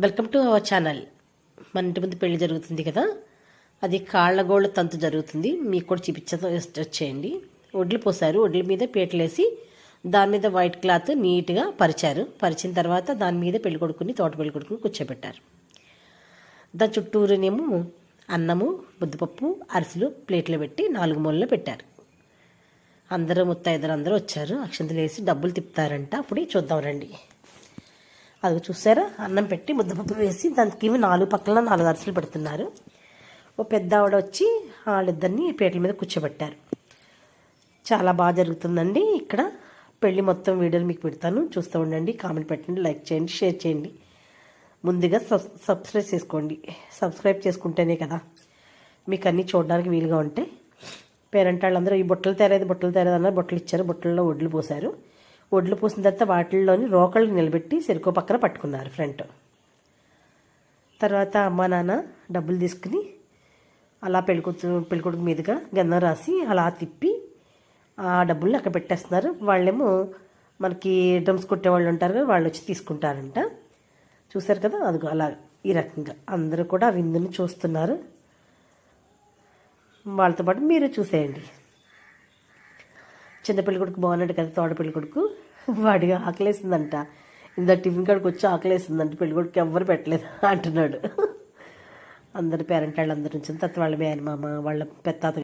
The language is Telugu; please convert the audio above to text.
Welcome to our channel. మన ఇంటి ముందు పెళ్ళి జరుగుతుంది కదా? అది కాళ్ళగోళ్ళ తంతు జరుగుతుంది. మీకు కూడా చూపించడం వచ్చేయండి. వడ్లు పోసారు వడ్ల మీద పీటలేసి దాని మీద వైట్ క్లాత్ నీట్గా పరిచారు. పరిచిన తర్వాత దాని మీద పెళ్ళి కొడుకుని తోట పెళ్ళి కొడుకుని కూర్చోబెట్టారు. దాని చుట్టూరునేమో అన్నము ముద్దపప్పు అరిసెలు ప్లేట్లో పెట్టి నాలుగు మూలలో పెట్టారు. అందరూ ముత్తైదరు అందరూ వచ్చారు. అక్షంతలు వేసి డబ్బులు తిప్పుతారంట. అప్పుడే చూద్దాం రండి. అది చూసారా? అన్నం పెట్టి ముద్దపప్పు వేసి దానికి ఏమి నాలుగు పక్కల నాలుగు అరసలు పెడుతున్నారు. ఓ పెద్ద ఆవిడ వచ్చి వాళ్ళిద్దరిని పీటల మీద కూర్చోబెట్టారు. చాలా బాగా జరుగుతుందండి ఇక్కడ. పెళ్ళి మొత్తం వీడియోలు మీకు పెడతాను. చూస్తూ ఉండండి కామెంట్ పెట్టండి లైక్ చేయండి షేర్ చేయండి. ముందుగా సబ్స్క్రైబ్ చేసుకోండి. సబ్స్క్రైబ్ చేసుకుంటేనే కదా మీకు అన్నీ చూడడానికి వీలుగా ఉంటాయి పేరెంట్ వాళ్ళందరూ ఈ బుట్టలు తేరేది బుట్టలు తేరేది అన్నారు బుట్టలు ఇచ్చారు బుట్టల్లో ఒడ్లు పోసారు ఒడ్లు పూసిన తర్వాత వాటిల్లోని రోకళ్ళు నిలబెట్టి సెరుకో పక్కన పట్టుకున్నారు ఫ్రంట్. తర్వాత అమ్మా నాన్న డబ్బులు తీసుకుని అలా పెళ్ళికొచ్చు పెళ్ళికొడుకు మీదుగా గంధం రాసి అలా తిప్పి ఆ డబ్బుల్ని అక్కడ పెట్టేస్తున్నారు. వాళ్ళేమో మనకి డ్రమ్స్ కొట్టేవాళ్ళు ఉంటారు కదా వాళ్ళు వచ్చి తీసుకుంటారంట. చూసారు కదా అదిగో అలా ఈ రకంగా అందరూ కూడా విందుని చూస్తున్నారు. వాళ్ళతో పాటు మీరు చూసేయండి. చిన్న పెళ్ళి కొడుకు బాగున్నాడు కదా తోడ పెళ్ళి కొడుకు వాడిగా ఆకలేసిందంట. ఇంత టిఫిన్ కాడికి వచ్చి ఆకలేసిందంట పెళ్ళి కొడుకు ఎవ్వరు పెట్టలేదు అంటున్నాడు. అందరి పేరెంట్ వాళ్ళందరూ నుంచి తర్వాత వాళ్ళ మేనమామ వాళ్ళ పెత్తాత